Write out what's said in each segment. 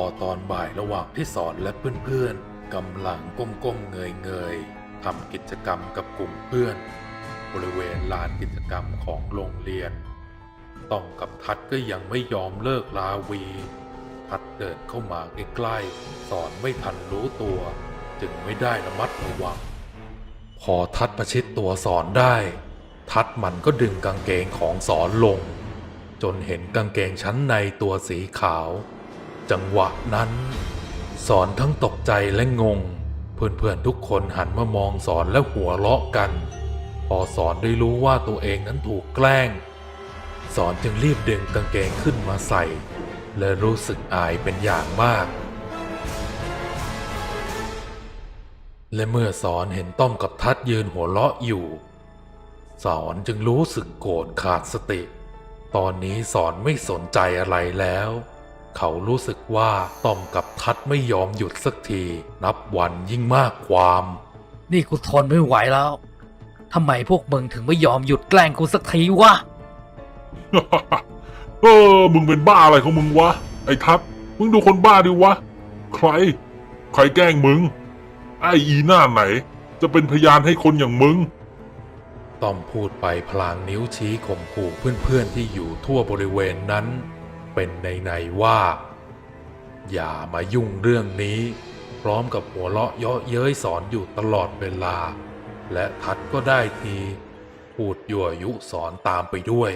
อตอนบ่ายระหว่างที่สอนและเพื่อนๆกำลังก้มๆเงยๆทำกิจกรรมกับกลุ่มเพื่อน บริเวณลานกิจกรรมของโรงเรียน ต้องกับทัดก็ยังไม่ยอมเลิกลาวี ทัดเดินเข้ามาใกล้ๆสอนไม่ทันรู้ตัว จึงไม่ได้ระมัดระวัง พอทัดประชิดตัวสอนได้ ทัดมันก็ดึงกางเกงของสอนลง จนเห็นกางเกงชั้นในตัวสีขาว จังหวะนั้น สอนทั้งตกใจและงง เพื่อนๆทุกคนหันมามองสอนและหัวเราะกัน พอสอนได้รู้ว่าตัวเองนั้นถูกแกล้ง สอนจึงรีบดึงกางเกงขึ้นมาใส่ และรู้สึกอายเป็นอย่างมาก และเมื่อสอนเห็นต้อมกับทัดยืนหัวเราะอยู่ สอนจึงรู้สึกโกรธขาดสติ ตอนนี้สอนไม่สนใจอะไรแล้ว เขารู้สึกว่าต้อมกับทัดไม่ยอมหยุดสักที นับวันยิ่งมากความ นี่กูทนไม่ไหวแล้วทำไมพวกมึงถึงไม่ยอมหยุดแกล้งกูสักทีวะ เออ มึงเป็นบ้าอะไรของมึงวะ ไอ้ทัด มึงดูคนบ้าดิวะ ใคร ใครแกล้งมึง ไอ้อีหน้าไหน จะเป็นพยานให้คนอย่างมึง ต้อมพูดไปพลางนิ้วชี้ข่มขู่เพื่อนๆที่อยู่ทั่วบริเวณนั้น เป็นในในๆว่า อย่ามายุ่งเรื่องนี้ พร้อมกับหัวเราะเยาะเย้ยสอนอยู่ตลอดเวลา และทัดก็ได้ทีพูดยั่วยุสอนตามไปด้วย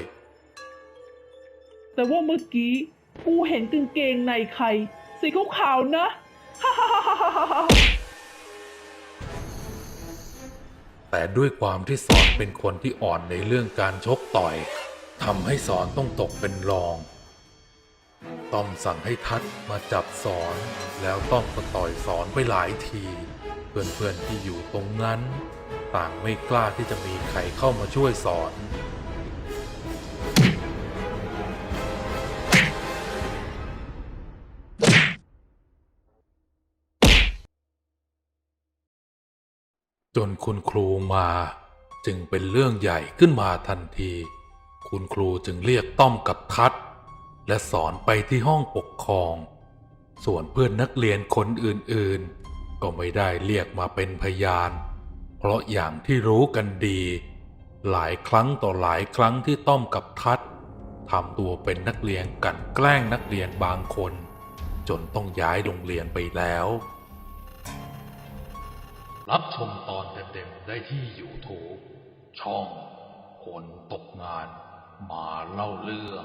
แต่ว่าเมื่อกี้กูเห็นกางเกงในใคร สีขาวๆนะแต่ด้วยความที่สอนเป็นคนที่อ่อนในเรื่องการชกต่อยทำให้สอนต้องตกเป็นรอง ต้อมสั่งให้ทัดมาจับสอน แล้วต้อมก็ต่อยสอนไปหลายที เพื่อนๆที่อยู่ตรงนั้น ต่างไม่กล้าที่จะมีใครเข้ามาช่วยสอน จนคุณครูมาจึงเป็นเรื่องใหญ่ขึ้นมาทันที คุณครูจึงเรียกต้อมกับทัด และสอนไปที่ห้องปกครอง ส่วนเพื่อนนักเรียนคนอื่นๆ ก็ไม่ได้เรียกมาเป็นพยาน เพราะอย่างที่รู้กันดี หลายครั้งต่อหลายครั้งที่ต้อมกับทัดทำตัวเป็นนักเรียนกันแกล้งนักเรียนบางคน จนต้องย้ายโรงเรียนไปแล้ว รับชมตอนเต็มๆได้ที่ YouTube ช่องคนตกงานมาเล่าเรื่อง